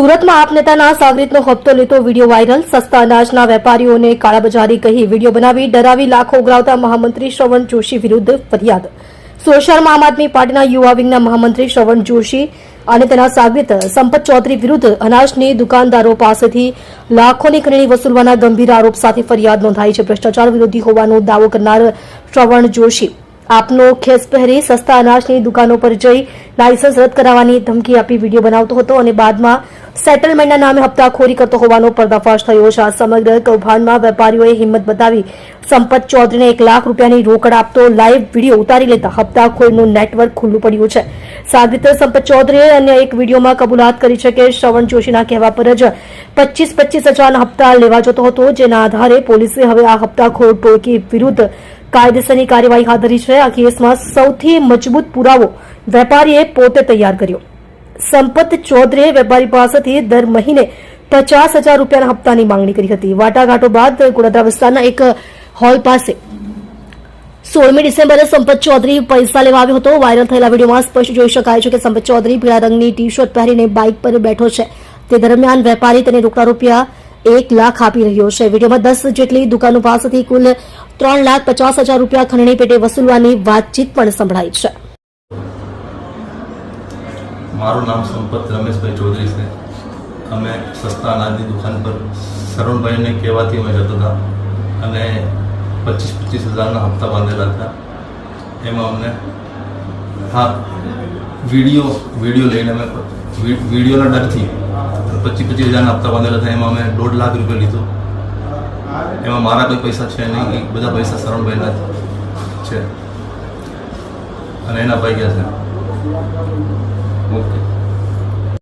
સુરતમાં આપ નેતાના સાગરીતનો હપ્તો લેતો વીડિયો વાયરલ. સસ્તા અનાજના વેપારીઓને કાળાબજારી કહી વીડિયો બનાવી ડરાવી લાખો ઉઘરાવતા મહામંત્રી શ્રવણ જોશી વિરુદ્ધ ફરિયાદ. સુરત આમ આદમી પાર્ટીના યુવા વિંગના મહામંત્રી શ્રવણ જોશી અને તેના સાગરીત સંપત ચૌધરી વિરુદ્ધ અનાજની દુકાનદારો પાસેથી લાખોની ખરીણી વસૂલવાના ગંભીર આરોપ સાથે ફરિયાદ નોંધાઈ છે. ભ્રષ્ટાચાર વિરોધી હોવાનો દાવો કરનાર શ્રવણ જોશી. આપનો ખેસ પહેરી સસ્તા અનાજની દુકાનો પર જઈ લાયસન્સ રદ કરાવવાની ધમકી આપી વીડિયો બનાવતો હતો અને બાદમાં સેટલમેન્ટના નામે હપ્તાખોરી કરતો હોવાનો પર્દાફાશ થયો છે. આ સમગ્ર કૌભાંડમાં વેપારીઓએ હિંમત બતાવી સંપત ચૌધરીને એક લાખ રૂપિયાની રોકડ આપતો લાઈવ વીડિયો ઉતારી લેતા હપ્તાખોરીનું નેટવર્ક ખુલ્લું પડ્યું છે. સાગરીત સંપત ચૌધરીએ અન્ય એક વિડીયોમાં કબૂલાત કરી છે કે શ્રવણ જોશીના કહેવા પર જ પચીસ પચીસ હજારના હપ્તા લેવા જતો હતો. જેના આધારે પોલીસે હવે આ હપ્તાખોર ટોળકી વિરુદ્ધ કાયદેસરની કાર્યવાહી હાથ ધરી છે. આ કેસમાં સૌથી મજબૂત પુરાવો વેપારીએ પોતે તૈયાર કર્યો. સંપત ચૌધરીએ વેપારી પાસેથી દર મહિને પચાસ હજાર રૂપિયાના હપ્તાની માંગણી કરી હતી. વાટાઘાટો બાદ ગોડાદરા વિસ્તારના એક હોલ પાસે સોળમી ડિસેમ્બરે સંપત ચૌધરી પૈસા લેવા આવ્યો હતો. વાયરલ થયેલા વિડીયોમાં સ્પષ્ટ જોઈ શકાય છે કે સંપત ચૌધરી પીળા રંગની ટી શર્ટ પહેરીને બાઇક પર બેઠો છે. તે દરમિયાન વેપારી તેને રોકડા રૂપિયા એક લાખ આપી રહ્યો છે. વિડીયોમાં દસ જેટલી દુકાનો પાસેથી કુલ ત્રણ લાખ પચાસ હજાર રૂપિયા ખંડણી પેટે વસૂલવાની વાતચીત પણ સંભળાઈ છે. મારું નામ સંપત રમેશભાઈ ચૌધરી છે. અમે સસ્તા અનાજની દુકાન પર શરણભાઈને કહેવાથી અમે જતો હતા અને પચીસ પચીસ હજારના હપ્તા બાંધેલા હતા. એમાં અમને હા, વીડિયો વીડિયો લઈને અમે વિડીયોના ડરથી પચીસ પચીસ હજારના હપ્તા બાંધેલા હતા. એમાં અમે દોઢ લાખ રૂપિયા લીધો. એમાં મારા કોઈ પૈસા છે નહીં બધા પૈસા શરણભાઈના છે. અને એના ભાઈ ગયા છે. Música